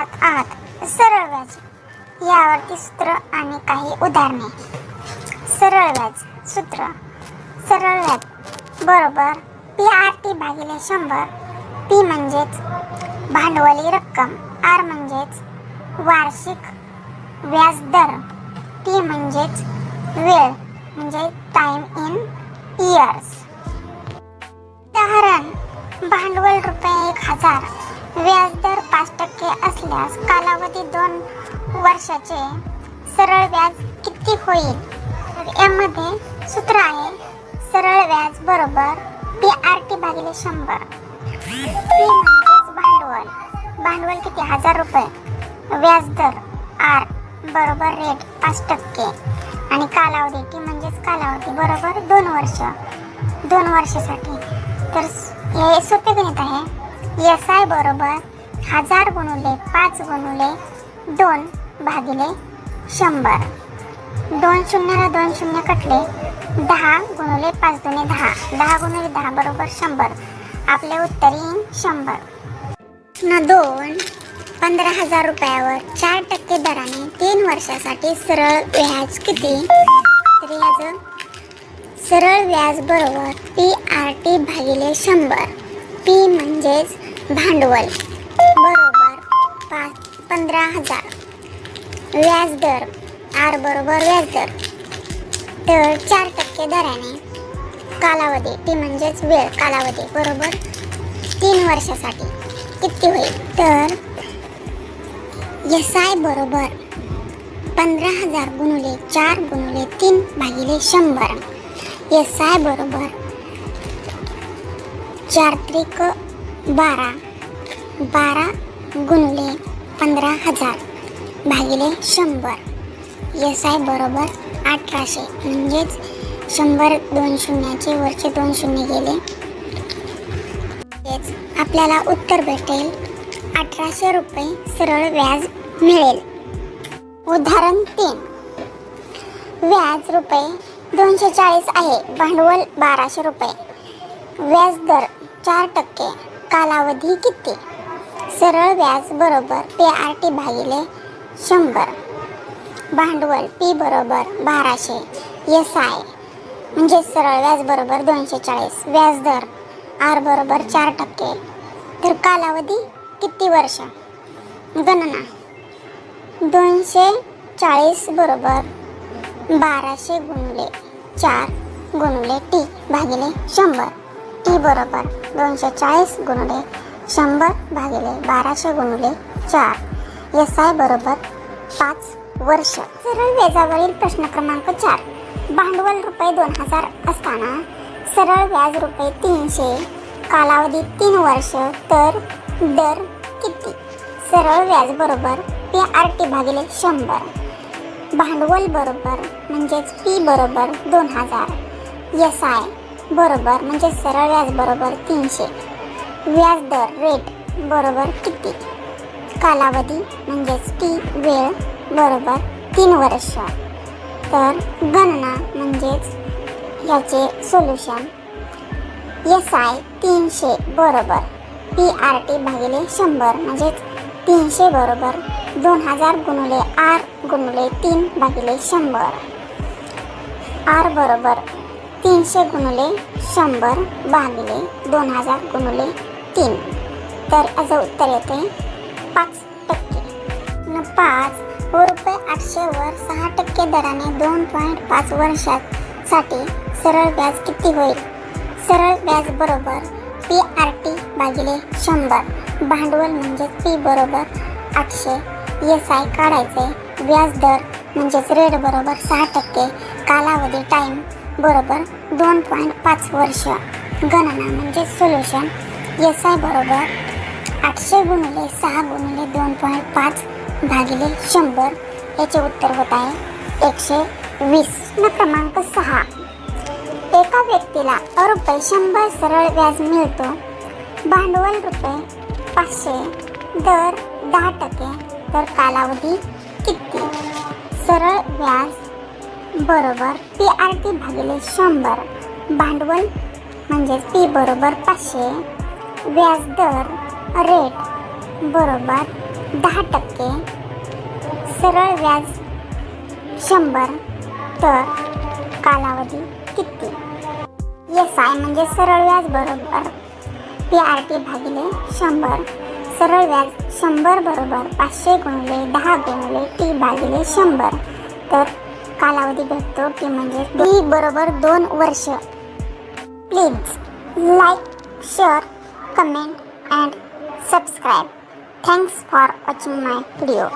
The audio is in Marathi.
आत आत. सरळ व्याज. यावरती सूत्र आणि काही उदाहरणे. सरळ व्याज सूत्र. सरळ व्याज. बरोबर. पी आर टी भागिले शंभर. पी म्हणजेच भांडवली रक्कम. आर म्हणजेच वार्षिक व्याज दर. टी म्हणजेच वेळ. म्हणजे टाइम इन इयर्स उदाहरण. भांडवल रुपये एक हजार. व्याजदर पाच टक्के असल्यास कालावधी दोन वर्षाचे सरळ व्याज किती होईल? तर यामध्ये सूत्र आहे सरळ व्याज बरोबर पी आर टी भागिले शंभर. पी म्हणजेच भांडवल. भांडवल किती? हजार रुपये. व्याजदर आर बरोबर रेट पाच टक्के. आणि कालावधी टी म्हणजेच कालावधी बरोबर दोन वर्ष. दोन वर्षासाठी. तर हे सोपे गणित आहे. एस आय बरोबर. हजार गुणुले पाच गुणुले दोन भागिले शंभर. दोन शून्याला दोन शून्य कटले दहा गुणुले पाच दोन्ही दहा. दहा गुणुले दहा बरोबर शंभर. आपले उत्तर येईल शंभर. न दोन पंधरा हजार रुपयावर चार टक्के दराने तीन वर्षासाठी सरळ व्याज किती? तर याचं सरळ व्याज बरोबर पी आर टी भागिले शंभर. पी म्हणजेच भांडवल. बरोबर पाच पंधरा हजार. व्याजदर. आर बरोबर व्याजदर. तर चार टक्के दराने कालावधी ती म्हणजेच वेळ कालावधी बरोबर? तीन वर्षासाठी किती होईल? तर एस आय बरोबर पंधरा हजार गुणुले चार गुणुले तीन भागिले शंभर. एस आय बरोबर चार त्रिक बारा. बारा गुणले पंधरा हजार भागिले शंभर. एस आय बरोबर अठराशे. म्हणजेच शंभर दोन शून्याचे वरचे दोन शून्य गेले. तेच आपल्याला उत्तर भेटेल. अठराशे रुपये सरळ व्याज मिळेल. उदाहरण तीन. व्याज रुपये दोनशे चाळीस आहे. भांडवल बाराशे रुपये. व्याज दर चार टक्के. कालावधी किती? सरळ व्याज बरोबर पी आर टी भागिले शंभर. भांडवल पी बरोबर बाराशे. एस आय म्हणजे सरळ व्याज बरोबर दोनशे चाळीस. व्याज दर आर बरोबर चार टक्के. तर कालावधी किती वर्ष? गणना. दोनशे चाळीस बरोबर बाराशे गुणले चार गुणले टी भागिले शंभर. टी बरोबर. दोनशे चाळीस गुणले शंभर भागिले बाराशे गुणले चार. एस आय बरोबर पाच वर्ष. सरळ व्याजावरील प्रश्न क्रमांक चार. भांडवल रुपये दोन हजार असताना सरळ व्याज रुपये तीनशे कालावधी तीन वर्ष तर दर किती? सरळ व्याज बरोबर पी आर टी भागिले शंभर. भांडवल बरोबर म्हणजेच पी बरोबर दोन हजार. एस आय बरोबर म्हणजे सरळ व्याज बरोबर तीनशे. व्याज दर रेट बरोबर किती? कालावधी म्हणजेच टी वेळ बरोबर तीन वर्ष. तर गणना म्हणजेच याचे सोल्युशन एस आय तीनशे बरोबर पी आर टी भागिले शंभर म्हणजेच तीनशे बरोबर दोन हजार गुणुले आर गुणुले तीन भागिले शंभर. आर बरोबर तीनशे गुणुले शंभर भागिले दोन हजार गुणुले तीन. तर याचं उत्तर येते पाच टक्के. न पाच व रुपये आठशेवर सहा टक्के दराने दोन पॉईंट पाच वर्षासाठी सरळ व्याज किती होईल? सरळ व्याज बरोबर पी आर टी भागिले शंभर. भांडवल म्हणजे पी बरोबर आठशे. एस आय काढायचे. व्याज दर म्हणजेच रेट बरोबर सहा टक्के. कालावधी टाईम बरोबर दोन पॉईंट पाच वर्ष. गणना म्हणजे सोल्युशन एस आय बरोबर आठशे गुणिले सहा गुणिले दोन पॉईंट पाच भागिले शंभर. याचे उत्तर होत आहे एकशे वीस. न क्रमांक सहा. एका व्यक्तीला रुपये शंभर सरळ व्याज मिळतो. भांडवल रुपये पाचशे. दर दहा टक्के. तर कालावधी किती? सरळ व्याज बरोबर. पी आर टी भागिले शंभर. भांडवल म्हणजेच पी बरोबर पाचशे. व्याज दर रेट बरोबर दहा टक्के. सरळ व्याज शंभर. तर कालावधी किती? एस आय म्हणजे सरळ व्याज बरोबर. पी आर टी भागिले शंभर. सरळ व्याज शंभर बरोबर पाचशे गुणले दहा गुणले टी भागिले शंभर. तर कालावधी भेटतो की म्हणजे टी बरोबर दोन वर्ष. Please like share comment and subscribe thanks for watching my video